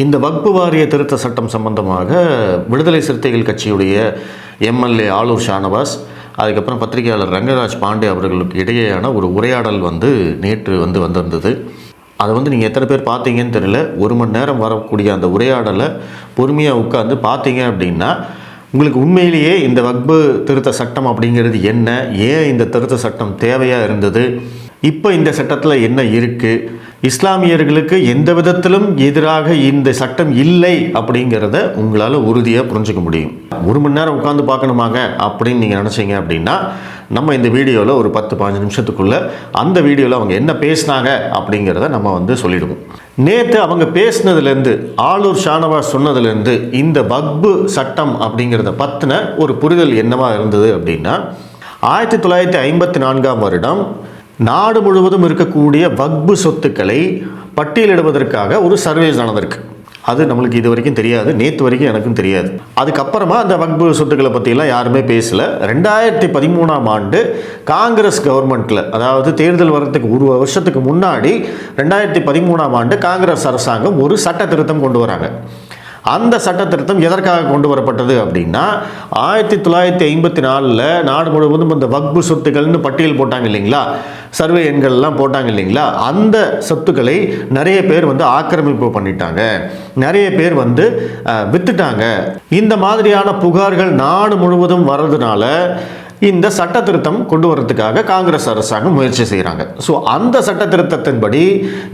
இந்த வக்பு வாரிய திருத்த சட்டம் சம்பந்தமாக விடுதலை சிறுத்தைகள் கட்சியுடைய எம்எல்ஏ ஆலூர் ஷானவாஸ் அதுக்கப்புறம் பத்திரிகையாளர் ரங்கராஜ் பாண்டே அவர்களுக்கு இடையேயான ஒரு உரையாடல் வந்து நேற்று வந்து வந்திருந்தது. அதை வந்து நீங்கள் எத்தனை பேர் பார்த்தீங்கன்னு தெரியல. ஒரு மணி நேரம் வரக்கூடிய அந்த உரையாடலை பொறுமையாக உட்காந்து பார்த்தீங்க அப்படின்னா உங்களுக்கு உண்மையிலேயே இந்த வக்பு திருத்த சட்டம் அப்படிங்கிறது என்ன? ஏன் இந்த திருத்த சட்டம் தேவையாக இருந்தது? இப்போ இந்த சட்டத்தில் என்ன இருக்குது இஸ்லாமியர்களுக்கு எந்த விதத்திலும் எதிராக இந்த சட்டம் இல்லை அப்படிங்கிறத உங்களால் உறுதியாக புரிஞ்சுக்க முடியும். ஒரு மணி நேரம் உட்காந்து பார்க்கணுமாங்க அப்படின்னு நீங்கள் நினச்சிங்க அப்படின்னா நம்ம இந்த வீடியோவில் ஒரு பத்து பாஞ்சு நிமிஷத்துக்குள்ளே அந்த வீடியோவில் அவங்க என்ன பேசினாங்க அப்படிங்கிறத நம்ம வந்து சொல்லிடுவோம். நேற்று அவங்க பேசினதுலேருந்து ஆளூர் ஷானவாஸ் சொன்னதுலேருந்து இந்த பக்பு சட்டம் அப்படிங்கிறத பற்றின ஒரு புரிதல் என்னவாக இருந்தது அப்படின்னா ஆயிரத்தி தொள்ளாயிரத்தி ஐம்பத்தி நான்காம் வருடம் நாடு முழுவதும் இருக்கக்கூடிய வக்பு சொத்துக்களை பட்டியலிடுவதற்காக ஒரு சர்வேஸ் நடந்திருக்கு. அது நம்மளுக்கு இது வரைக்கும் தெரியாது நேற்று வரைக்கும் எனக்கும் தெரியாது. அதுக்கப்புறமா அந்த வக்பு சொத்துக்களை பற்றியெல்லாம் யாருமே பேசல. ரெண்டாயிரத்தி பதிமூணாம் ஆண்டு காங்கிரஸ் கவர்மெண்ட்டில் அதாவது தேர்தல் வர்றதுக்கு ஒரு வருஷத்துக்கு முன்னாடி ரெண்டாயிரத்தி பதிமூணாம் ஆண்டு காங்கிரஸ் அரசாங்கம் ஒரு சட்ட திருத்தம் கொண்டு வராங்க. அந்த சட்ட திருத்தம் எதற்காக கொண்டு வரப்பட்டது அப்படின்னா ஆயிரத்தி தொள்ளாயிரத்தி ஐம்பத்தி நாலில் நாடு முழுவதும் இந்த வக்பு சொத்துக்கள்னு பட்டியல் போட்டாங்க இல்லைங்களா? சர்வே எண்கள்லாம் போட்டாங்க இல்லைங்களா? அந்த சொத்துக்களை நிறைய பேர் வந்து ஆக்கிரமிப்பு பண்ணிட்டாங்க. நிறைய பேர் வந்து வித்துட்டாங்க. இந்த மாதிரியான புகார்கள் நாடு முழுவதும் வர்றதுனால இந்த சட்ட திருத்தம் கொண்டு வரதுக்காக காங்கிரஸ் அரசாங்கம் முயற்சி செய்கிறாங்க ஸோ அந்த சட்ட திருத்தத்தின்படி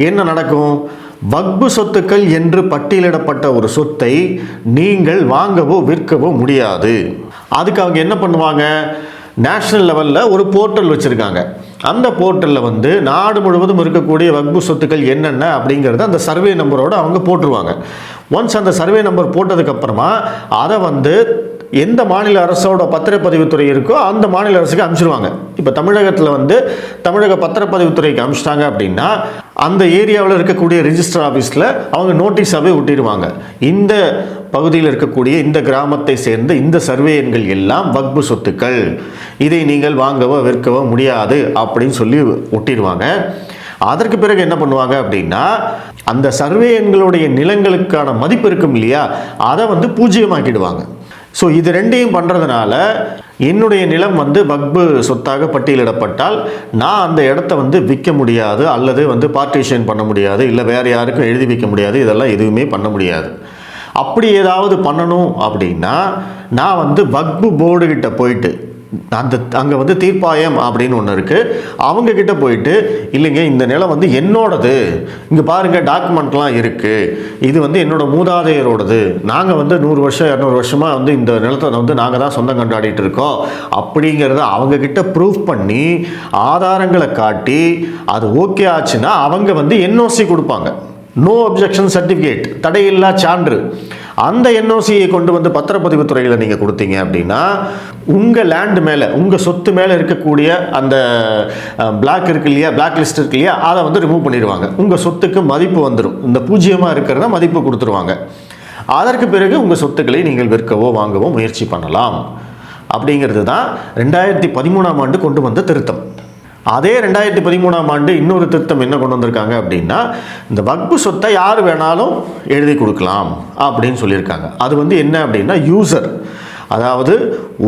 என்ன நடக்கும்? வக்பு சொத்துக்கள் என்று பட்டியலிடப்பட்ட ஒரு சொத்தை நீங்கள் வாங்கவோ விற்கவோ முடியாது. அதுக்கு அவங்க என்ன பண்ணுவாங்க? நேஷ்னல் லெவலில் ஒரு போர்ட்டல் வச்சுருக்காங்க. அந்த போர்ட்டலில் வந்து நாடு முழுவதும் இருக்கக்கூடிய வக்பு சொத்துக்கள் என்னென்ன அப்படிங்கிறத அந்த சர்வே நம்பரோடு அவங்க போட்டுருவாங்க. ஒன்ஸ் அந்த சர்வே நம்பர் போட்டதுக்கப்புறமா அதை வந்து எந்த மாநில அரசோட பத்திரப்பதிவுத்துறை இருக்கோ அந்த மாநில அரசுக்கு அனுப்பிச்சிருவாங்க இப்போ தமிழகத்தில் வந்து தமிழக பத்திரப்பதிவுத்துறைக்கு அனுப்பிச்சிட்டாங்க அப்படின்னா அந்த ஏரியாவில் இருக்கக்கூடிய ரிஜிஸ்டர் ஆஃபீஸில் அவங்க நோட்டீஸாகவே விட்டிடுவாங்க இந்த பகுதியில் இருக்கக்கூடிய இந்த கிராமத்தை சேர்ந்த இந்த சர்வே எண்கள் எல்லாம் வக்பு சொத்துக்கள். இதை நீங்கள் வாங்கவோ விற்கவோ முடியாது அப்படின்னு சொல்லி ஒட்டிடுவாங்க. அதற்கு பிறகு என்ன பண்ணுவாங்க அப்படின்னா அந்த சர்வே எண்களுடைய நிலங்களுக்கான மதிப்பு இருக்கும் இல்லையா அதை வந்து பூஜ்ஜியமாக்கிடுவாங்க. ஸோ இது ரெண்டையும் பண்ணுறதுனால என்னுடைய நிலம் வந்து வக்பு சொத்தாக பட்டியலிடப்பட்டால் நான் அந்த இடத்த வந்து விற்க முடியாது அல்லது வந்து பார்ட்டிஷன் பண்ண முடியாது இல்லை வேறு யாருக்கும் எழுதி வைக்க முடியாது இதெல்லாம் எதுவுமே பண்ண முடியாது. அப்படி ஏதாவது பண்ணணும் அப்படின்னா நான் வந்து வக்பு போர்டுகிட்ட போயிட்டு அந்த அங்கே வந்து தீர்ப்பாயம் அப்படின்னு ஒன்று இருக்குது அவங்கக்கிட்ட போயிட்டு இல்லைங்க இந்த நிலம் வந்து என்னோடது. இங்கே பாருங்கள் டாக்குமெண்ட்லாம் இருக்குது இது வந்து என்னோட மூதாதையரோடது. நாங்கள் வந்து நூறு வருஷம் இரநூறு வருஷமாக வந்து இந்த நிலத்தை வந்து நாங்கள் தான் சொந்தம் கொண்டாடிட்டு இருக்கோம். அப்படிங்கிறத அவங்கக்கிட்ட ப்ரூஃப் பண்ணி ஆதாரங்களை காட்டி அது ஓகே ஆச்சுன்னா அவங்க வந்து என்ஓசி கொடுப்பாங்க. நோ அப்ஜெக்ஷன் சர்டிஃபிகேட் தடையில்லா சான்று. அந்த என்ஓசியை கொண்டு வந்து பத்திரப்பதிவு துறையில் நீங்கள் கொடுத்தீங்க அப்படின்னா உங்கள் லேண்டு மேலே உங்கள் சொத்து மேலே இருக்கக்கூடிய அந்த பிளாக் இருக்கு இல்லையா பிளாக் லிஸ்ட் இருக்கு இல்லையா அதை வந்து ரிமூவ் பண்ணிடுவாங்க. உங்கள் சொத்துக்கு மதிப்பு வந்துடும் இந்த பூஜ்ஜியமாக இருக்கிறத மதிப்பு கொடுத்துருவாங்க. அதற்கு பிறகு உங்கள் சொத்துக்களை நீங்கள் விற்கவோ வாங்கவோ முயற்சி பண்ணலாம். அப்படிங்கிறது தான் ரெண்டாயிரத்தி பதிமூணாம் ஆண்டு கொண்டு வந்த திருத்தம். அதே ரெண்டாயிரத்தி பதிமூணாம் ஆண்டு இன்னொரு திருத்தம் என்ன கொண்டு வந்திருக்காங்க அப்படின்னா இந்த வக்பு சொத்தை யார் வேணாலும் எழுதி கொடுக்கலாம் அப்படின்னு சொல்லியிருக்காங்க. அது வந்து என்ன அப்படின்னா யூசர் அதாவது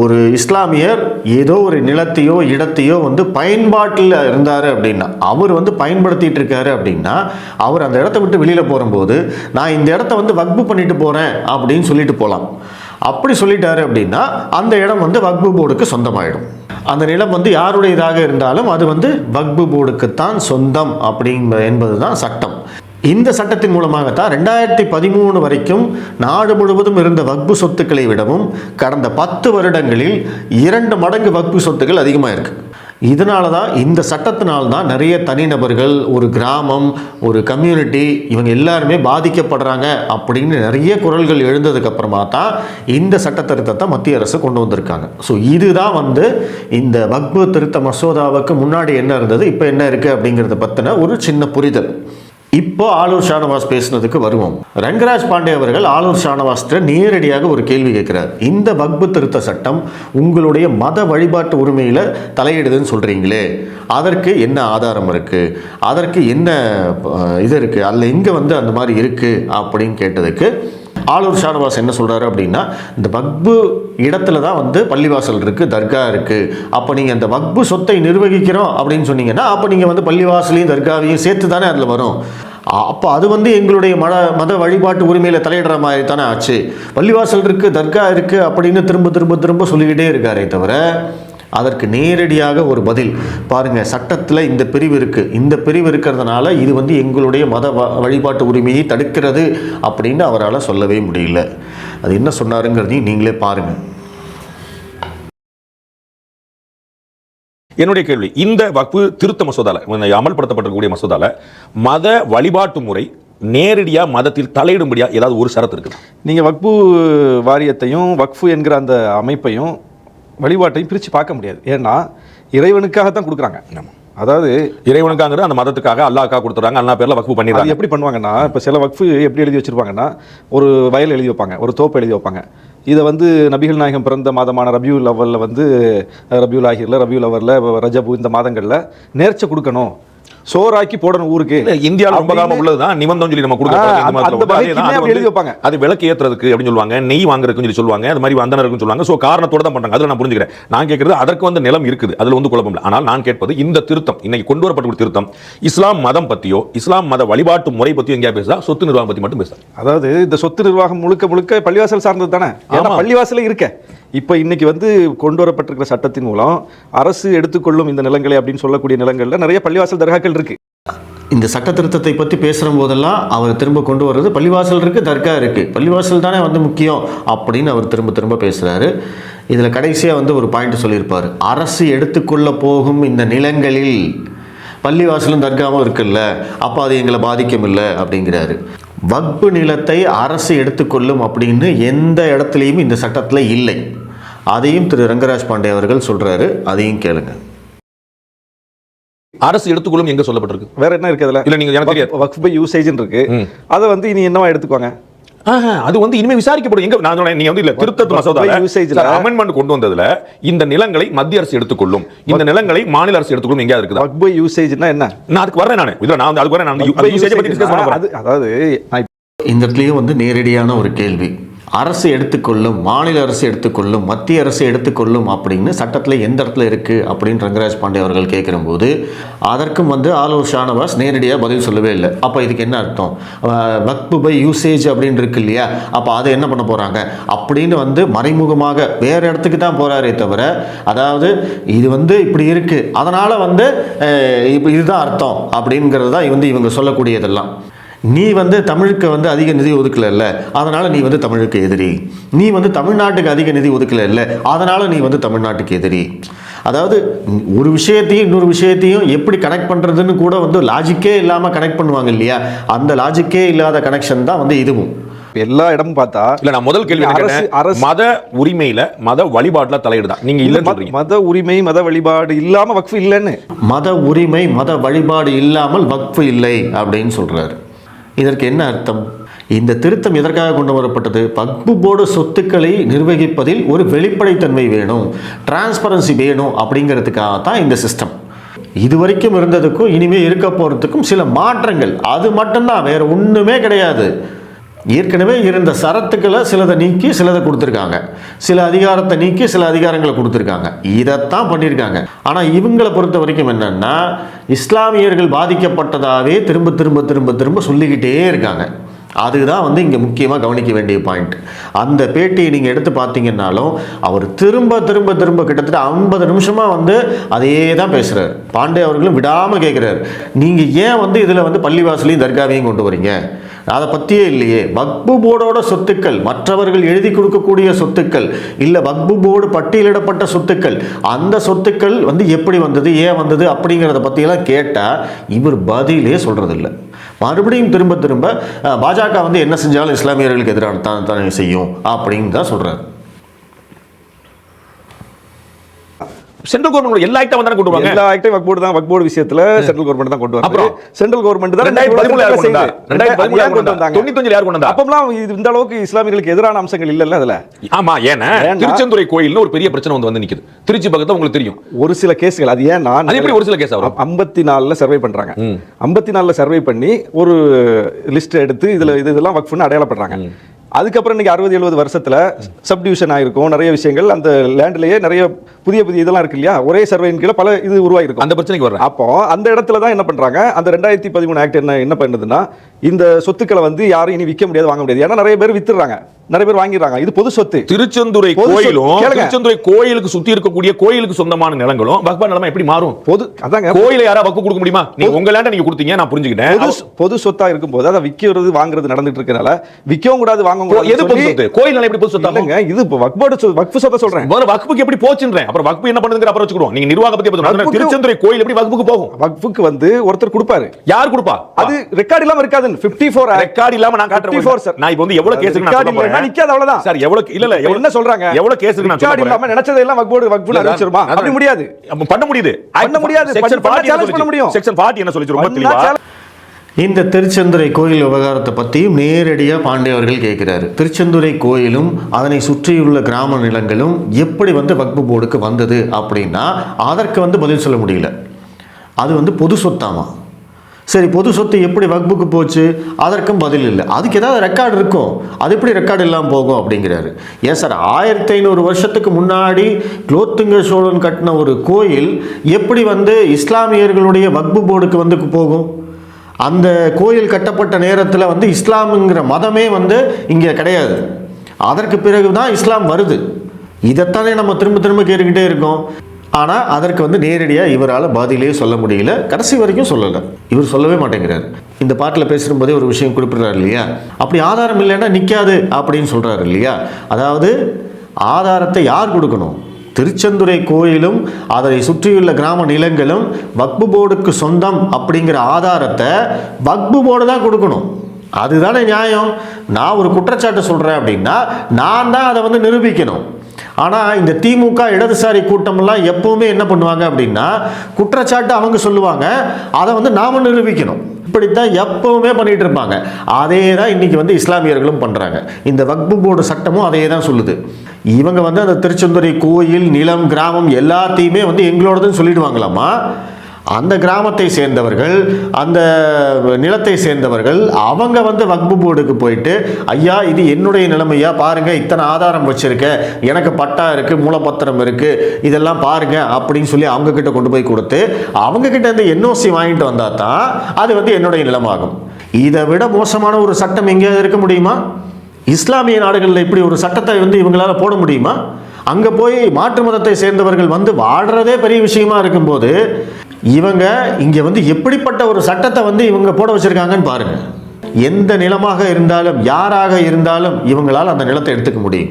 ஒரு இஸ்லாமியர் ஏதோ ஒரு நிலத்தையோ இடத்தையோ வந்து பயன்பாட்டில் இருந்தார் அப்படின்னா அவர் வந்து பயன்படுத்திட்டு இருக்காரு அப்படின்னா அவர் அந்த இடத்த விட்டு வெளியில் போகும்போது நான் இந்த இடத்த வந்து வக்பு பண்ணிட்டு போகிறேன் அப்படின்னு சொல்லிட்டு போகலாம் அப்படி சொல்லிட்டாரு அப்படின்னா அந்த இடம் வந்து வக்பு போர்டுக்கு சொந்தமாயிடும். அந்த நிலம் வந்து யாருடையதாக இருந்தாலும் அது வந்து வக்பு போர்டுக்குத்தான் சொந்தம் அப்படிங்க என்பது தான் சட்டம். இந்த சட்டத்தின் மூலமாகத்தான் ரெண்டாயிரத்தி பதிமூணு வரைக்கும் நாடு முழுவதும் இருந்த வக்பு சொத்துக்களை விடவும் கடந்த பத்து வருடங்களில் இரண்டு மடங்கு வக்பு சொத்துக்கள் அதிகமாக இருக்குது இதனால தான் இந்த சட்டத்தினால் தான் நிறைய தனிநபர்கள் ஒரு கிராமம் ஒரு கம்யூனிட்டி இவங்க எல்லாருமே பாதிக்கப்படுறாங்க அப்படின்னு நிறைய குரல்கள் எழுந்ததுக்கப்புறமா தான் இந்த சட்ட திருத்தத்தை மத்திய அரசு கொண்டு வந்திருக்காங்க. ஸோ இதுதான் வந்து இந்த வக்பு திருத்த மசோதாவுக்கு முன்னாடி என்ன இருந்தது இப்போ என்ன இருக்குது அப்படிங்கிறத பற்றின ஒரு சின்ன புரிதல். இப்போ ஆலூர் ஷானவாஸ் பேசுனதுக்கு வருவோம். ரங்கராஜ் பாண்டே அவர்கள் ஆலூர் ஷானவாஸ்ட நேரடியாக ஒரு கேள்வி கேட்கிறார். இந்த வக்பு திருத்த சட்டம் உங்களுடைய மத வழிபாட்டு உரிமையில் தலையிடுதுன்னு சொல்றீங்களே. அதற்கு என்ன ஆதாரம் இருக்கு? அதற்கு என்ன இது இருக்கு? அதில் எங்கே வந்து அந்த மாதிரி இருக்கு அப்படின்னு கேட்டதுக்கு ஆலூர் ஷானவாஸ் என்ன சொல்கிறாரு அப்படின்னா இந்த வக்பு இடத்துல தான் வந்து பள்ளிவாசல் இருக்குது தர்கா இருக்குது அப்போ நீங்கள் அந்த வக்பு சொத்தை நிர்வகிக்கிறோம் அப்படின்னு சொன்னீங்கன்னா அப்போ நீங்கள் வந்து பள்ளிவாசலையும் தர்காவையும் சேர்த்து தானே அதில் வரும். அப்போ அது வந்து எங்களுடைய மத மத வழிபாட்டு உரிமையில் தலையிடுற மாதிரி தானே ஆச்சு. பள்ளிவாசல் இருக்குது தர்கா இருக்குது அப்படின்னு திரும்ப திரும்ப திரும்ப சொல்லிக்கிட்டே இருக்காரே தவிர அதற்கு நேரடியாக ஒரு பதில். பாருங்க சட்டத்தில் இந்த பிரிவு இருக்கு. இந்த பிரிவு இருக்கிறதுனால இது வந்து எங்களுடைய மத வ- வழிபாட்டு உரிமையை தடுக்கிறது அப்படின்னு அவரால் சொல்லவே முடியல. அது என்ன சொன்னாருங்கிறதையும் நீங்களே பாருங்க. என்னுடைய கேள்வி இந்த வக்பு திருத்த மசோதால அமல்படுத்தப்பட்டிருக்கக்கூடிய மசோதால மத வழிபாட்டு முறை நேரடியா மதத்தில் தலையிடும்படியா ஏதாவது ஒரு ஷரத்து இருக்குது? நீங்கள் வக்பு வாரியத்தையும் வக்ஃபு என்கிற அந்த அமைப்பையும் வழிபாட்டையும் பிரித்து பார்க்க முடியாது. ஏன்னா இறைவனுக்காக தான் கொடுக்குறாங்க அதாவது இறைவனுக்காங்கிறது அந்த மதத்துக்காக அல்லாஹ்க்காக கொடுத்துறாங்க அல்லா பேர்ல அது பண்ணிடுறாங்க. எப்படி பண்ணுவாங்கன்னா இப்போ சில வக்ஃபு எப்படி எழுதி வச்சிருப்பாங்கன்னா ஒரு வயல் எழுதி வைப்பாங்க ஒரு தோப்பு எழுதி வைப்பாங்க. இதை வந்து நபிகள் நாயகம் பிறந்த மாதமான ரபியுல் லவலில் வந்து ரபியுல் ஆகிரில் ரபியுல் அவரில் ரஜபு இந்த மாதங்களில் நேர்ச்சை கொடுக்கணும். சோறாக்கி போடணும் ஊருக்கு. இந்தியாவுல ரொம்ப காலமா உள்ளதுதான். நிபந்தம் சொல்லி நம்ம கொடுக்க எழுதி வைப்பாங்க. அது விளக்கு ஏத்துறதுக்கு அப்படின்னு சொல்லுவாங்க நெய் வாங்குறதுக்கு சொல்லி சொல்லுவாங்க அது மாதிரி வந்தனருக்கும் சொல்லுவாங்க. சோ காரணத்தோட தான் பண்றாங்க. அதுல நான் புரிஞ்சுக்கிறேன். நான் கேட்கறது அதற்கு வந்து நிலம் இருக்குது. அதுல வந்து குழப்பம் இல்லை. ஆனால் நான் கேட்பது இந்த திருத்தம் இன்னைக்கு கொண்டு வரப்பட்ட திருத்தம். இஸ்லாம் மதம் பத்தியோ இஸ்லாம் மத வழிபாட்டு முறை பத்தியோ எங்கேயா பேசுதா? சொத்து நிர்வாகம் பத்தி மட்டும் பேசுறா அதாவது இந்த சொத்து நிர்வாகம் முழுக்க முழுக்க பள்ளிவாசல் சார்ந்தது தானே. பள்ளிவாசலே இருக்க. இப்போ இன்னைக்கு வந்து கொண்டு வரப்பட்டிருக்கிற சட்டத்தின் மூலம் அரசு எடுத்துக்கொள்ளும் இந்த நிலங்களை அப்படின்னு சொல்லக்கூடிய நிலங்கள்ல நிறைய பள்ளிவாசல் தர்காக்கள் இருக்கு. இந்த சட்ட திருத்தத்தை பற்றி பேசுகிற போதெல்லாம் அவர் திரும்ப கொண்டு வர்றது பள்ளிவாசல் இருக்குது தர்கா இருக்குது பள்ளிவாசல் தானே வந்து முக்கியம் அப்படின்னு அவர் திரும்ப திரும்ப பேசுகிறாரு இதில் கடைசியாக வந்து ஒரு பாயிண்ட் சொல்லியிருப்பார். அரசு எடுத்துக்கொள்ள போகும் இந்த நிலங்களில் பள்ளிவாசலும் தர்காவும் இருக்குல்ல அப்போ அது எங்களை பாதிக்கும் இல்லை அப்படிங்கிறாரு. வக்பு நிலத்தை அரசு எடுத்துக்கொள்ளும் அப்படின்னு எந்த இடத்துலையும் இந்த சட்டத்தில் இல்லை. அதையும் திரு ரங்கராஜ் பாண்டே அவர்கள் சொல்கிறாரு அதையும் கேளுங்கள் அரசு எடுத்துக்கொள்ளும் எங்க சொல்லப்பட்டிருக்கு? வேற என்ன இருக்கு அதுல? இல்ல நீங்க எனக்கு தெரியாது. வக்ஃப் பை யூசேஜ்னு இருக்கு. அதை வந்து இனி என்னவா எடுத்துக்குவாங்க ஆஹா, அது வந்து இனிமே விசாரிக்கப்படும். எங்க நான் நீங்க வந்து இல்ல திருத்தத்து மசோதால usage-ல- அமெண்ட்மெண்ட் கொண்டு வந்ததுல இந்த நிலங்களை மத்திய அரசு எடுத்துக்கொள்ளும். இந்த நிலங்களை மாநில அரசு எடுத்துக்கொள்ளும் எங்கேயாவது இருக்குதா? வக்ஃப் பை யூசேஜ்னா என்ன? நான் அதுக்கு வரேன் நானு. இதுல நான் அதுக்கு வரேன் நான் usage பத்தி discuss பண்ண அதாவது இந்த இடத்துலையும் வந்து நேரடியான ஒரு கேள்வி. அரசு எடுத்துக்கொள்ளும் மாநில அரசு எடுத்துக்கொள்ளும் மத்திய அரசு எடுத்துக்கொள்ளும் அப்படின்னு சட்டத்தில் எந்த இடத்துல இருக்குது அப்படின்னு ரங்கராஜ் பாண்டே அவர்கள் கேட்குறம்போது அதற்கும் வந்து ஆலோர் ஷானவாஸ் நேரடியாக பதில் சொல்லவே இல்லை. அப்போ இதுக்கு என்ன அர்த்தம்? வக்பு பை யூசேஜ் அப்படின்னு இருக்கு இல்லையா? அப்போ அதை என்ன பண்ண போகிறாங்க அப்படின்னு வந்து மறைமுகமாக வேறு இடத்துக்கு தான் போகிறாரே தவிர அதாவது இது வந்து இப்படி இருக்குது அதனால் வந்து இப்போ இதுதான் அர்த்தம் அப்படிங்கிறது தான் வந்து இவங்க சொல்லக்கூடியதெல்லாம். நீ வந்து தமிழுக்கு வந்து அதிக நிதி ஒதுக்கல அதனால நீ வந்து தமிழுக்கு எதிரி. நீ வந்து தமிழ்நாட்டுக்கு அதிக நிதி ஒதுக்கல அதனால நீ வந்து தமிழ்நாட்டுக்கு எதிரி. அதாவது ஒரு விஷயத்தையும் இன்னொரு விஷயத்தையும் எப்படி கனெக்ட் பண்ணுறதுன்னு கூட வந்து லாஜிக்கே இல்லாமல் கனெக்ட் பண்ணுவாங்க இல்லையா? அந்த லாஜிக்கே இல்லாத கனெக்ஷன் தான் வந்து இதுவும். எல்லா இடமும் பார்த்தா இல்ல நான் முதல் கேள்வி அரசு- மத உரிமையில மத வழிபாட்டுல தலையிடுதான் நீங்க இல்லன்னு மத- சொல்றீங்க. மத உரிமை மத வழிபாடு இல்லாம வக்ஃப் இல்லைன்னு. மத உரிமை மத வழிபாடு இல்லாமல் வக்ஃபு இல்லை அப்படின்னு சொல்றாரு. இதற்கு என்ன அர்த்தம்? இந்த திருத்தம் எதற்காக கொண்டு வரப்பட்டது? பக்பு போர்டு சொத்துக்களை நிர்வகிப்பதில் ஒரு வெளிப்படைத்தன்மை வேணும். டிரான்ஸ்பரன்சி வேணும் அப்படிங்கிறதுக்காக தான் இந்த சிஸ்டம் இதுவரைக்கும் இருந்ததுக்கும் இனிமேல் இருக்க போகிறதுக்கும் சில மாற்றங்கள். அது மட்டும்தான் வேறு ஒன்றுமே கிடையாது. ஏற்கனவே இருந்த சரத்துக்களை சிலதை நீக்கி சிலதை கொடுத்துருக்காங்க. சில அதிகாரத்தை நீக்கி சில அதிகாரங்களை கொடுத்துருக்காங்க. இதைத்தான் பண்ணியிருக்காங்க. ஆனால் இவங்களை பொறுத்த வரைக்கும் என்னென்னா இஸ்லாமியர்கள் பாதிக்கப்பட்டதாகவே திரும்ப திரும்ப திரும்ப திரும்ப சொல்லிக்கிட்டே இருக்காங்க. அதுதான் வந்து இங்கே முக்கியமாக கவனிக்க வேண்டிய பாயிண்ட் அந்த பேட்டியை நீங்கள் எடுத்து பார்த்தீங்கன்னாலும் அவர் திரும்ப திரும்ப திரும்ப கிட்டத்தட்ட ஐம்பது நிமிஷமாக வந்து அதே தான் பேசுகிறார் பாண்டே அவர்களும் விடாமல் கேட்குறாரு நீங்கள் ஏன் வந்து இதில் வந்து பள்ளிவாசலையும் தர்காவையும் கொண்டு வரீங்க? அதை பற்றியே இல்லையே. வக்பு போர்டோட சொத்துக்கள் மற்றவர்கள் எழுதி கொடுக்கக்கூடிய சொத்துக்கள் இல்லை வக்பு போர்டு பட்டியலிடப்பட்ட சொத்துக்கள் அந்த சொத்துக்கள் வந்து எப்படி வந்தது ஏன் வந்தது அப்படிங்கிறத பற்றியெல்லாம் கேட்டால் இவர் பதிலே சொல்கிறதில்ல மறுபடியும் திரும்ப திரும்ப பாஜக வந்து என்ன செஞ்சாலும் இஸ்லாமியர்களுக்கு எதிரான தான் தானே செய்யும் அப்படின்னு தான் சொல்கிறார் சென்ட்ரல் கவர்மெண்ட் எல்லா ஐட்டம் வந்தானே கொண்டு வருவாங்க. எல்லா ஆக்டையும் வக்போர்டு தான் வக்போர்டு விஷயத்துல சென்ட்ரல் கவர்மெண்ட் தான் கொண்டு அப்புறம்? வராங்க சென்ட்ரல் கவர்மெண்ட் தான் ரெண்டாயிரத்தி பதிமூணுல யார் கொண்டு வந்தா? ஏன் கொண்டு வந்தா? தொண்ணூத்தஞ்சுல யார் கொண்டு வந்தா? அப்பம்லாம் இது இந்த அளவுக்கு இஸ்லாமியர்களுக்கு எதிரான அம்சங்கள் இல்லல்ல அதுல. ஆமா ஏன்னா திருச்செந்துறை கோயில்னு ஒரு பெரிய பிரச்சனை வந்து வந்து நிக்குது. திருச்சி பக்கத்துல உங்களுக்கு தெரியும். ஒரு சில கேஸ்கள் அது ஏன் நான் அது எப்படி ஒரு சில கேஸ் வரும்? ஐம்பத்தி நாலுல சர்வே பண்றாங்க. ஐம்பத்தி நாலுல சர்வே பண்ணி ஒரு லிஸ்ட் எடுத்து இதுல இது இதெல்லாம் வக்ஃப்னு அடையாளப்படுறாங்க. அதுக்கப்புறம் இன்னைக்கு அறுபது எழுபது வருஷத்துல சப்டிவிஷன் ஆயிருக்கும். நிறைய விஷயங்கள் அந்த லேண்ட்லயே நிறைய புதிய புதிய இதெல்லாம் இருக்கு இல்லையா? ஒரே சர்வேயின் கீழே பல இது உருவாயிருக்கும் அந்த பிரச்சனைக்கு வர்றேன். அப்போ அந்த இடத்துல தான் என்ன பண்றாங்க? அந்த ரெண்டாயிரத்தி பதிமூணு ஆக்ட் என்ன என்ன பண்ணுதுன்னா இந்த சொத்துக்களை வந்து யாரும் இனி விற்க முடியாது வாங்க முடியாது. ஏன்னா நிறைய பேர் வித்துறாங்க நிறைய பேர் வாங்கிடுறாங்க. இது பொது சொத்து. திருச்செந்துறை பொது சொத்து. கோயிலும் கேளுங்க. திருச்செந்துறை கோயிலுக்கு சுத்தி இருக்கக்கூடிய கோயிலுக்கு சொந்தமான நிலங்களும் வக்பா நிலமா எப்படி மாறும்? பொது அதாங்க. கோயிலை யாரா வக்கு கொடுக்க முடியுமா? நீங்க உங்க லேண்ட நீங்க கொடுத்தீங்க நான் புரிஞ்சுக்கிட்டேன். பொது பொது சொத்தா இருக்கும்போது அதை விக்கிறது வாங்குறது நடந்துட்டு இருக்கனால விற்கவும் கூடாது வாங்க அப்போ எது பொது சொத்து? கோயில் நிலம் எப்படி பொது இல்லைங்க இது சொ- வக்ஃபு சொத்தை சொல்றேன். வக்புக்கு எப்படி போச்சுன்றேன். அப்புறம் வக்பு என்ன பண்ணுதுங்கிற அப்புறம் வச்சுக்கிடுவோம். நீங்க நிர்வாக பத்தி வக்புக்கு- திருச்செந்துறை கோயில் எப்படி வக்புக்கு போகும்? வக்ஃபுக்கு வந்து ஒருத்தர் கொடுப்பாரு. யார் கொடுப்பா? அது ரெக்கார்ட் இல்லாம இருக்காது 54 ஃபோர் ரெக்கார்ட் இல்லாம நான் காட்டுறேன் 54 சார் நான் இப்போ வந்து எவ்வளவு கேஸுக்கு நான் சொல்ல போறேன்? நிக்காது அவ்வளவுதான். சார் எவ்வளவு இல்ல இல்ல என்ன சொல்றாங்க? எவ்வளவு நான் சொல்ல போறேன்? இல்லாம நினைச்சதெல்லாம் வக்போர்டு வக்ஃபுன்னு அறிவிச்சிருமா. அப்படி முடியாது. பண்ண முடியுது. பண்ண முடியாது. செக்ஷன் பண்ண- 40 என்ன சொல்லுச்சு? முடியும். செக்ஷன் 40 என்ன சொல்லுச்சு? ரொம்ப தெளிவா? இந்த திருச்செந்துரை கோயில் விவகாரத்தை பற்றியும் நேரடியாக பாண்டே அவர்கள் கேட்குறாரு. திருச்செந்துறை கோயிலும் அதனை சுற்றியுள்ள கிராம நிலங்களும் எப்படி வந்து வக்பு போர்டுக்கு வந்தது அப்படின்னா அதற்கு வந்து பதில் சொல்ல முடியல. அது வந்து பொது சொத்தாமா? சரி பொது சொத்து எப்படி வக்புக்கு போச்சு? அதற்கும் பதில் இல்லை. அதுக்கு ஏதாவது ரெக்கார்டு இருக்கும். அது எப்படி ரெக்கார்டு இல்லாமல் போகும் அப்படிங்கிறாரு. ஏன் சார் ஆயிரத்தி ஐநூறு வருஷத்துக்கு முன்னாடி குலோத்துங்க சோழன் கட்டின ஒரு கோயில் எப்படி வந்து இஸ்லாமியர்களுடைய வக்பு போர்டுக்கு வந்து போகும்? அந்த கோயில் கட்டப்பட்ட நேரத்தில் வந்து இஸ்லாமுங்கிற மதமே வந்து இங்கே கிடையாது. அதற்கு பிறகு தான் இஸ்லாம் வருது. இதைத்தானே நம்ம திரும்ப திரும்ப கேட்டுக்கிட்டே இருக்கோம். ஆனால் அதற்கு வந்து நேரடியாக இவரால் பதிலே சொல்ல முடியல. கடைசி வரைக்கும் சொல்லலை. இவர் சொல்லவே மாட்டேங்கிறார். இந்த பாட்டில் பேசும்போதே ஒரு விஷயம் குறிப்பிட்றாரு இல்லையா? அப்படி ஆதாரம் இல்லைன்னா நிற்காது அப்படின்னு சொல்கிறாரு இல்லையா? அதாவது ஆதாரத்தை யார் கொடுக்கணும்? திருச்செந்துறை கோயிலும் அதை சுற்றியுள்ள கிராம நிலங்களும் வக்பு போர்டுக்கு சொந்தம் அப்படிங்கிற ஆதாரத்தை வக்பு போர்டு தான் கொடுக்கணும். அதுதானே நியாயம். நான் ஒரு குற்றச்சாட்டு சொல்கிறேன் அப்படின்னா நான் தான் அதை வந்து நிரூபிக்கணும். ஆனால் இந்த திமுக இடதுசாரி கூட்டமெல்லாம் எப்பவுமே என்ன பண்ணுவாங்க அப்படின்னா குற்றச்சாட்டு அவங்க சொல்லுவாங்க. அதை வந்து நாம் நிரூபிக்கணும். இப்படித்தான் எப்பவுமே பண்ணிட்டு இருப்பாங்க. அதே தான் இன்னைக்கு வந்து இஸ்லாமியர்களும் பண்றாங்க. இந்த வக்பு போர்டு சட்டமும் அதே தான் சொல்லுது. இவங்க வந்து அந்த திருச்செந்துறை கோயில் நிலம் கிராமம் எல்லாத்தையுமே வந்து எங்களோடதுன்னு சொல்லிடுவாங்களாமா அந்த கிராமத்தை சேர்ந்தவர்கள் அந்த நிலத்தை சேர்ந்தவர்கள் அவங்க வந்து வக்பு போர்டுக்கு போயிட்டு ஐயா இது என்னுடைய நிலைமையா? பாருங்க இத்தனை ஆதாரம் வச்சிருக்கேன் எனக்கு பட்டா இருக்கு மூலப்பத்திரம் இருக்கு. இதெல்லாம் பாருங்க அப்படின்னு சொல்லி அவங்க கிட்ட கொண்டு போய் கொடுத்து அவங்க கிட்ட என்ஓசி வாங்கிட்டு வந்தா தான் அது வந்து என்னுடைய நிலமாகும். இதை விட மோசமான ஒரு சட்டம் எங்கேயாவது இருக்க முடியுமா? இஸ்லாமிய நாடுகளில் இப்படி ஒரு சட்டத்தை வந்து இவங்களால போட முடியுமா? அங்கே போய் மாற்று மதத்தை சேர்ந்தவர்கள் வந்து வாழ்கிறதே பெரிய விஷயமா இருக்கும்போது இவங்க இங்கே வந்து எப்படிப்பட்ட ஒரு சட்டத்தை வந்து இவங்க போட வச்சிருக்காங்கன்னு பாருங்க. எந்த நிலமாக இருந்தாலும் யாராக இருந்தாலும் இவங்களால் அந்த நிலத்தை எடுத்துக்க முடியும்.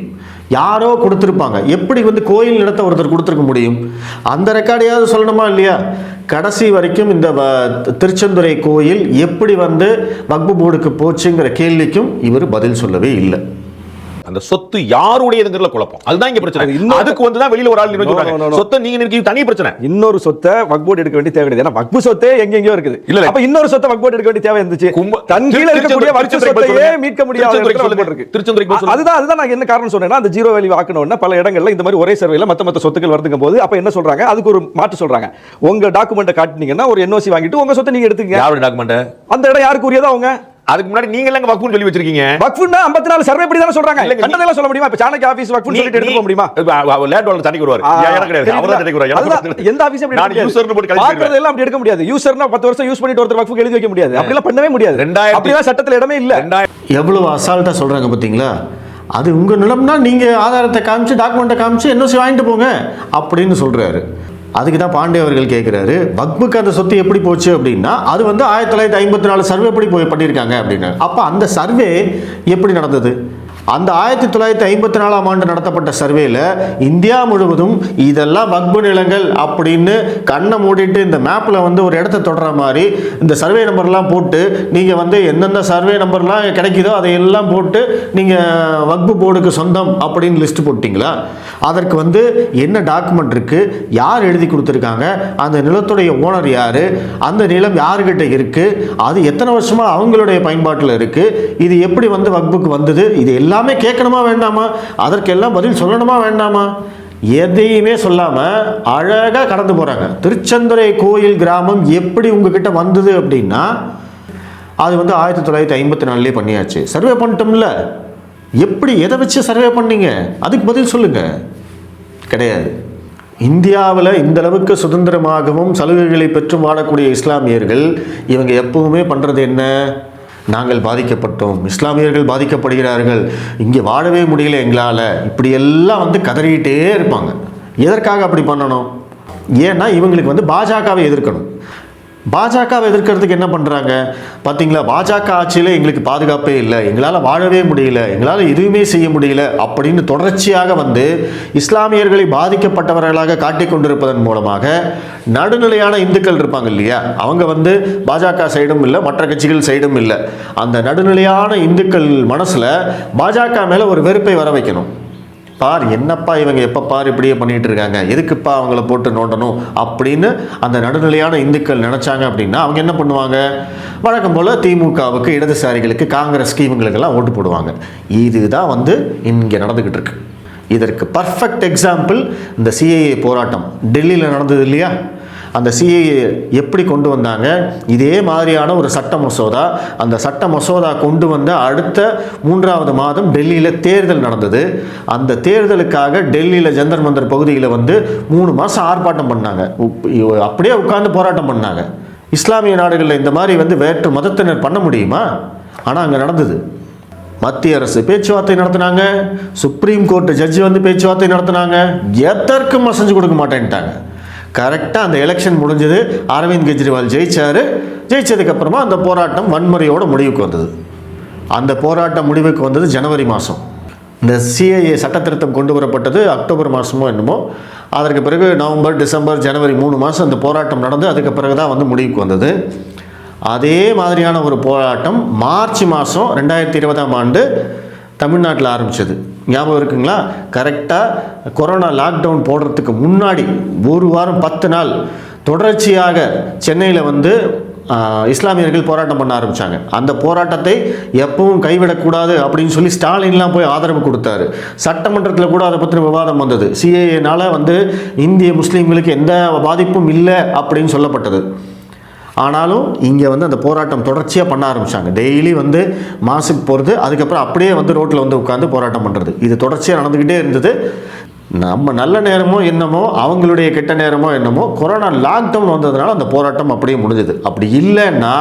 யாரோ கொடுத்துருப்பாங்க. எப்படி வந்து கோயில் நிலத்தை ஒருத்தர் கொடுத்துருக்க முடியும்? அந்த ரெக்கார்டையாவது சொல்லணுமா இல்லையா? கடைசி வரைக்கும் இந்த வ- திருச்செந்துறை கோயில் எப்படி வந்து வக்பு போர்டுக்கு போச்சுங்கிற கேள்விக்கும் இவர் பதில் சொல்லவே இல்லை. அந்த சொத்து யாருடையதுங்கிறதுல குழப்பம். அதுதான் இங்க பிரச்சனை. அது இன்னொரு- அதுக்கு வந்து தான் வெளியில ஒரு ஆள் no. சொத்தை நீங்க நினைக்கிறது தனி பிரச்சனை. இன்னொரு சொத்தை வக்போர்டு எடுக்க வேண்டிய தேவை கிடையாது ஏன்னா வக்பு சொத்தே எங்கெங்கயோ இருக்குது. இல்ல. அப்ப இன்னொரு சொத்தை வக்போர்டு எடுக்க வேண்டிய தேவை இருந்துச்சு. தன் கீழ இருக்கக்கூடிய திருச்செந்தூர் சொத்தையே. மீட்க முடியாத இருக்கு. திருச்செந்தூர் அதுதான் அதுதான் நான் என்ன காரணம் சொன்னேன்னா அந்த ஜீரோ வேல்யூ ஆக்கணும்னா பல இடங்கள்ல இந்த மாதிரி ஒரே சர்வேல மத்த மத்த சொத்துக்கள் வருதுங்க போது அப்ப என்ன சொல்றாங்க? அதுக்கு ஒரு மாற்று சொல்றாங்க. உங்க டாக்குமெண்ட்டை காட்டினீங்கன்னா ஒரு என்ஓசி வாங்கிட்டு உங்க சொத்தை நீங்க எடுத்துக்கங்க. யாரோட டாக்குமெண்ட் அந்த இடம் யாருக்கு உரியதா அவங்க. அதுக்கு முன்னாடி நீங்க எல்லாம் வக்குன்னு சொல்லி வச்சிருக்கீங்க? வக்ஃபுன்னா 54 சர்வே படி தானே சொல்றாங்க. கண்டதெல்லாம் சொல்ல முடியுமா? இப்ப சாணக்கிய ஆபீஸ் வக்ஃபுன்னு சொல்லிட்டு எடுத்து போக முடியுமா? லேட் வாங்க சண்டைக்கு வருவார். எனக்கு கிடையாது? அவர் சண்டைக்கு. எந்த ஆபீஸ் அப்படி நான் எடுக்க யூசர்னு போட்டு. கழிச்சு எல்லாம் அப்படி எடுக்க முடியாது. யூசர்னா பத்து வருஷம் யூஸ் பண்ணிட்டு ஒருத்தர் வக்ஃபுக்கு எழுதி வைக்க முடியாது. அப்படிலாம் பண்ணவே முடியாது. ரெண்டாயிரத்தி- அப்படிலாம் சட்டத்துல இடமே இல்ல. எவ்வளவு அசால்ட்டாக சொல்கிறாங்க பார்த்தீங்களா அது உங்கள் நிலம்னா நீங்கள் ஆதாரத்தை காமிச்சு டாக்குமெண்ட்டை காமிச்சு என்ஓசி வாங்கிட்டு போங்க அப்படின்னு சொல்கிறாரு அதுக்கு தான் பாண்டே அவர்கள் கேட்குறாரு பக்முக்கு அந்த சொத்து எப்படி போச்சு அப்படின்னா அது வந்து ஆயிரத்தி தொள்ளாயிரத்தி ஐம்பத்தி நாலு சர்வே எப்படி போய் பண்ணியிருக்காங்க அப்படின்னு அப்போ அந்த சர்வே எப்படி நடந்தது? அந்த ஆயிரத்தி தொள்ளாயிரத்தி ஐம்பத்தி நாலாம் ஆண்டு நடத்தப்பட்ட சர்வேல இந்தியா முழுவதும் இதெல்லாம் வக்பு நிலங்கள் அப்படின்னு கண்ணை மூடிட்டு இந்த மேப்பில் வந்து ஒரு இடத்த தொடர மாதிரி இந்த சர்வே நம்பர்லாம் போட்டு நீங்கள் வந்து எந்தெந்த சர்வே நம்பர்லாம் கிடைக்குதோ அதையெல்லாம் போட்டு நீங்கள் வக்பு போர்டுக்கு சொந்தம் அப்படின்னு லிஸ்ட் போட்டிங்களா? அதற்கு வந்து என்ன டாக்குமெண்ட் இருக்குது யார் எழுதி கொடுத்துருக்காங்க? அந்த நிலத்துடைய ஓனர் யார்? அந்த நிலம் யாருக்கிட்ட இருக்குது அது எத்தனை வருஷமாக அவங்களுடைய பயன்பாட்டில் இருக்குது இது எப்படி வந்து வக்புக்கு வந்தது? இது எல்லாம் கேட்கணுமா வேண்டாமா? அதற்கெல்லாம் பதில் சொல்லணுமா வேண்டாமா? எதையுமே சொல்லாமல் அழகாக கடந்து போகிறாங்க திருச்செந்துறை கோயில் கிராமம் எப்படி உங்ககிட்ட வந்தது அப்படின்னா அது வந்து ஆயிரத்தி தொள்ளாயிரத்தி ஐம்பத்தி நாலுலேயே பண்ணியாச்சு. சர்வே பண்ணிட்டோம்ல. எப்படி எதை வச்சு சர்வே பண்ணீங்க? அதுக்கு பதில் சொல்லுங்கள் கிடையாது. இந்தியாவில் இந்த அளவுக்கு சுதந்திரமாகவும் சலுகைகளை பெற்றும் வாழக்கூடிய இஸ்லாமியர்கள் இவங்க எப்பவுமே பண்ணுறது என்ன? நாங்கள் பாதிக்கப்பட்டோம். இஸ்லாமியர்கள் பாதிக்கப்படுகிறார்கள். இங்கே வாழவே முடியல எங்களால். இப்படியெல்லாம் வந்து கதறிக்கிட்டே இருப்பாங்க. எதற்காக அப்படி பண்ணணும்? ஏன்னா இவங்களுக்கு வந்து பாஜகவை எதிர்க்கணும். பாஜகவை எதிர்க்கிறதுக்கு என்ன பண்ணுறாங்க பார்த்தீங்களா பாஜக ஆட்சியில் எங்களுக்கு பாதுகாப்பே இல்லை. எங்களால் வாழவே முடியல. எங்களால் எதுவுமே செய்ய முடியல அப்படின்னு தொடர்ச்சியாக வந்து இஸ்லாமியர்களை பாதிக்கப்பட்டவர்களாக காட்டிக் கொண்டிருப்பதன் மூலமாக நடுநிலையான இந்துக்கள் இருப்பாங்க இல்லையா? அவங்க வந்து பாஜக சைடும் இல்லை மற்ற கட்சிகள் சைடும் இல்லை. அந்த நடுநிலையான இந்துக்கள் மனசில் பாஜக மேலே ஒரு வெறுப்பை வர வைக்கணும். பார் என்னப்பா இவங்க எப்போ பார் இப்படியே பண்ணிகிட்டு இருக்காங்க எதுக்குப்பா அவங்கள போட்டு நோண்டணும்? அப்படின்னு அந்த நடுநிலையான இந்துக்கள் நினச்சாங்க அப்படின்னா அவங்க என்ன பண்ணுவாங்க? வழக்கம் போல் திமுகவுக்கு இடதுசாரிகளுக்கு காங்கிரஸ்க்கு இவங்களுக்கெல்லாம் ஓட்டு போடுவாங்க. இதுதான் வந்து இங்கே நடந்துக்கிட்டு இருக்கு இதற்கு பர்ஃபெக்ட் எக்ஸாம்பிள் இந்த சிஏஏ போராட்டம். டெல்லியில் நடந்தது இல்லையா? அந்த சிஏஏ எப்படி கொண்டு வந்தாங்க? இதே மாதிரியான ஒரு சட்ட மசோதா. அந்த சட்ட மசோதா கொண்டு வந்த அடுத்த மூன்றாவது மாதம் டெல்லியில் தேர்தல் நடந்தது. அந்த தேர்தலுக்காக டெல்லியில் ஜந்தர் மந்தர் பகுதியில் வந்து மூணு மாதம் ஆர்ப்பாட்டம் பண்ணாங்க. உப்- அப்படியே உட்கார்ந்து போராட்டம் பண்ணாங்க. இஸ்லாமிய நாடுகளில் இந்த மாதிரி வந்து வேற்று மதத்தினர் பண்ண முடியுமா? ஆனால் அங்கே நடந்தது. மத்திய அரசு பேச்சுவார்த்தை நடத்தினாங்க. சுப்ரீம் கோர்ட் ஜட்ஜி வந்து பேச்சுவார்த்தை நடத்தினாங்க. எதற்கும் அசைஞ்சு கொடுக்க மாட்டேன்ட்டாங்க. கரெக்டாக அந்த எலெக்ஷன் முடிஞ்சது அரவிந்த் கெஜ்ரிவால் ஜெயித்தார் ஜெயித்ததுக்கப்புறமா அந்த போராட்டம் வன்முறையோட முடிவுக்கு வந்தது. அந்த போராட்டம் முடிவுக்கு வந்தது ஜனவரி மாதம் இந்த சிஐஏ சட்டத்திருத்தம் கொண்டு வரப்பட்டது அக்டோபர் மாதமோ என்னமோ. அதற்கு பிறகு நவம்பர் டிசம்பர் ஜனவரி மூணு மாதம் அந்த போராட்டம் நடந்து அதுக்கு பிறகு தான் வந்து முடிவுக்கு வந்தது. அதே மாதிரியான ஒரு போராட்டம் மார்ச் மாதம் ரெண்டாயிரத்தி இருபதாம் ஆண்டு தமிழ்நாட்டில் ஆரம்பித்தது ஞாபகம் இருக்குங்களா? கரெக்டாக கொரோனா லாக்டவுன் போடுறதுக்கு முன்னாடி ஒரு வாரம் பத்து நாள் தொடர்ச்சியாக சென்னையில் வந்து இஸ்லாமியர்கள் போராட்டம் பண்ண ஆரம்பித்தாங்க அந்த போராட்டத்தை எப்பவும் கைவிடக்கூடாது அப்படின்னு சொல்லி ஸ்டாலின்லாம் போய் ஆதரவு கொடுத்தாரு. சட்டமன்றத்தில் கூட அதை பற்றின விவாதம் வந்தது. சிஏஏனால் வந்து இந்திய முஸ்லீம்களுக்கு எந்த பாதிப்பும் இல்லை அப்படின்னு சொல்லப்பட்டது. ஆனாலும் இங்கே வந்து அந்த போராட்டம் தொடர்ச்சியாக பண்ண ஆரம்பித்தாங்க டெய்லி வந்து மாசுக்கு போகிறது அதுக்கப்புறம் அப்படியே வந்து ரோட்டில் வந்து உட்காந்து போராட்டம் பண்ணுறது இது தொடர்ச்சியாக நடந்துக்கிட்டே இருந்தது. நம்ம நல்ல நேரமோ என்னமோ அவங்களுடைய கெட்ட நேரமோ என்னமோ கொரோனா லாக்டவுன் வந்ததுனால அந்த போராட்டம் அப்படியே முடிஞ்சது. அப்படி இல்லைன்னா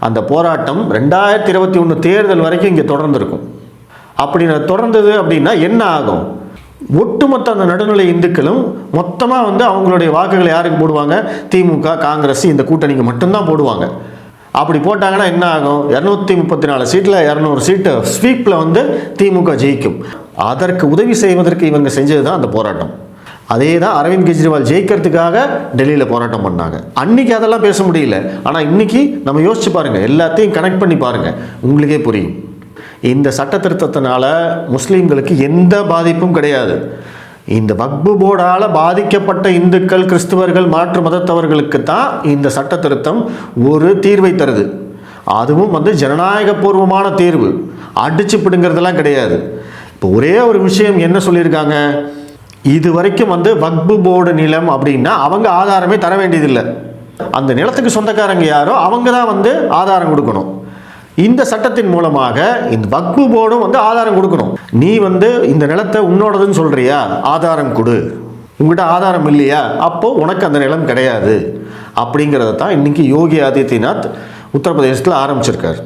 அந்த போராட்டம் ரெண்டாயிரத்தி இருபத்தி ஒன்று தேர்தல் வரைக்கும் இங்கே தொடர்ந்துருக்கும். அப்படி தொடர்ந்தது அப்படின்னா என்ன ஆகும்? ஒட்டுமொத்த அந்த நடுநிலை இந்துக்களும் மொத்தமாக வந்து அவங்களுடைய வாக்குகளை யாருக்கு போடுவாங்க? திமுக காங்கிரஸ் இந்த கூட்டணிக்கு மட்டும்தான் போடுவாங்க. அப்படி போட்டாங்கன்னா என்ன ஆகும்? இரநூத்தி முப்பத்தி நாலு சீட்டில் இரநூறு சீட்டு ஸ்வீப்பில் வந்து திமுக ஜெயிக்கும். அதற்கு உதவி செய்வதற்கு இவங்க செஞ்சது தான் அந்த போராட்டம். அதே தான் அரவிந்த் கெஜ்ரிவால் ஜெயிக்கிறதுக்காக டெல்லியில் போராட்டம் பண்ணாங்க. அன்னைக்கு அதெல்லாம் பேச முடியல. ஆனால் இன்னைக்கு நம்ம யோசிச்சு பாருங்கள் எல்லாத்தையும் கனெக்ட் பண்ணி பாருங்கள் உங்களுக்கே புரியும். இந்த சட்ட திருத்தத்தினால முஸ்லீம்களுக்கு எந்த பாதிப்பும் கிடையாது. இந்த வக்பு போர்டால் பாதிக்கப்பட்ட இந்துக்கள் கிறிஸ்துவர்கள் மாற்று மதத்தவர்களுக்கு தான் இந்த சட்ட திருத்தம் ஒரு தீர்வை தருது. அதுவும் வந்து ஜனநாயகபூர்வமான தீர்வு. அடிச்சு பிடுங்கிறதெல்லாம் கிடையாது. இப்போ ஒரே ஒரு விஷயம் என்ன சொல்லியிருக்காங்க? இது வரைக்கும் வந்து வக்பு போர்டு நிலம் அப்படின்னா அவங்க ஆதாரமே தர வேண்டியதில்லை. அந்த நிலத்துக்கு சொந்தக்காரங்க யாரோ அவங்க தான் வந்து ஆதாரம் கொடுக்கணும். இந்த சட்டத்தின் மூலமாக இந்த வக்பு போர்டும் வந்து ஆதாரம் கொடுக்கணும். நீ வந்து இந்த நிலத்தை உன்னோடதுன்னு சொல்றியா? ஆதாரம் கொடு. உங்ககிட்ட ஆதாரம் இல்லையா? அப்போ உனக்கு அந்த நிலம் கிடையாது. அப்படிங்கிறத தான் இன்னைக்கு யோகி ஆதித்யநாத் உத்தரப்பிரதேசத்தில் ஆரம்பிச்சிருக்கார்.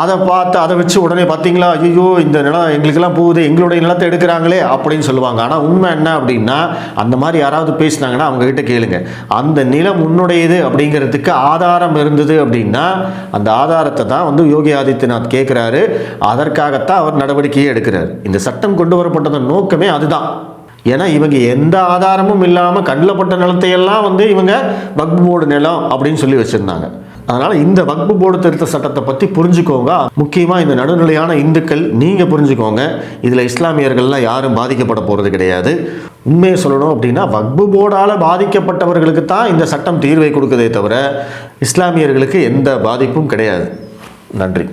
அதை பார்த்து அதை வச்சு உடனே பார்த்தீங்களா? ஐயோ இந்த நிலம் எங்களுக்கெல்லாம் போகுது எங்களுடைய நிலத்தை எடுக்கிறாங்களே அப்படின்னு சொல்லுவாங்க. ஆனால் உண்மை என்ன அப்படின்னா அந்த மாதிரி யாராவது பேசினாங்கன்னா அவங்கக்கிட்ட கேளுங்க. அந்த நிலம் உன்னுடையது அப்படிங்கிறதுக்கு ஆதாரம் இருந்தது அப்படின்னா அந்த ஆதாரத்தை தான் வந்து யோகி ஆதித்யநாத் கேட்குறாரு. அதற்காகத்தான் அவர் நடவடிக்கையே எடுக்கிறார். இந்த சட்டம் கொண்டு வரப்பட்டதன் நோக்கமே அதுதான். ஏன்னா இவங்க எந்த ஆதாரமும் இல்லாமல் கண்ணில் பட்ட நிலத்தையெல்லாம் வந்து இவங்க வக்பு நிலம் அப்படின்னு சொல்லி வச்சுருந்தாங்க. அதனால் இந்த வக்பு போர்டு திருத்த சட்டத்தை பற்றி புரிஞ்சுக்கோங்க. முக்கியமாக இந்த நடுநிலையான இந்துக்கள் நீங்கள் புரிஞ்சுக்கோங்க. இதில் இஸ்லாமியர்கள்லாம் யாரும் பாதிக்கப்பட போகிறது கிடையாது. உண்மையை சொல்லணும் அப்படின்னா வக்பு போர்டால் பாதிக்கப்பட்டவர்களுக்கு தான் இந்த சட்டம் தீர்வை கொடுக்குதே தவிர இஸ்லாமியர்களுக்கு எந்த பாதிப்பும் கிடையாது. நன்றி.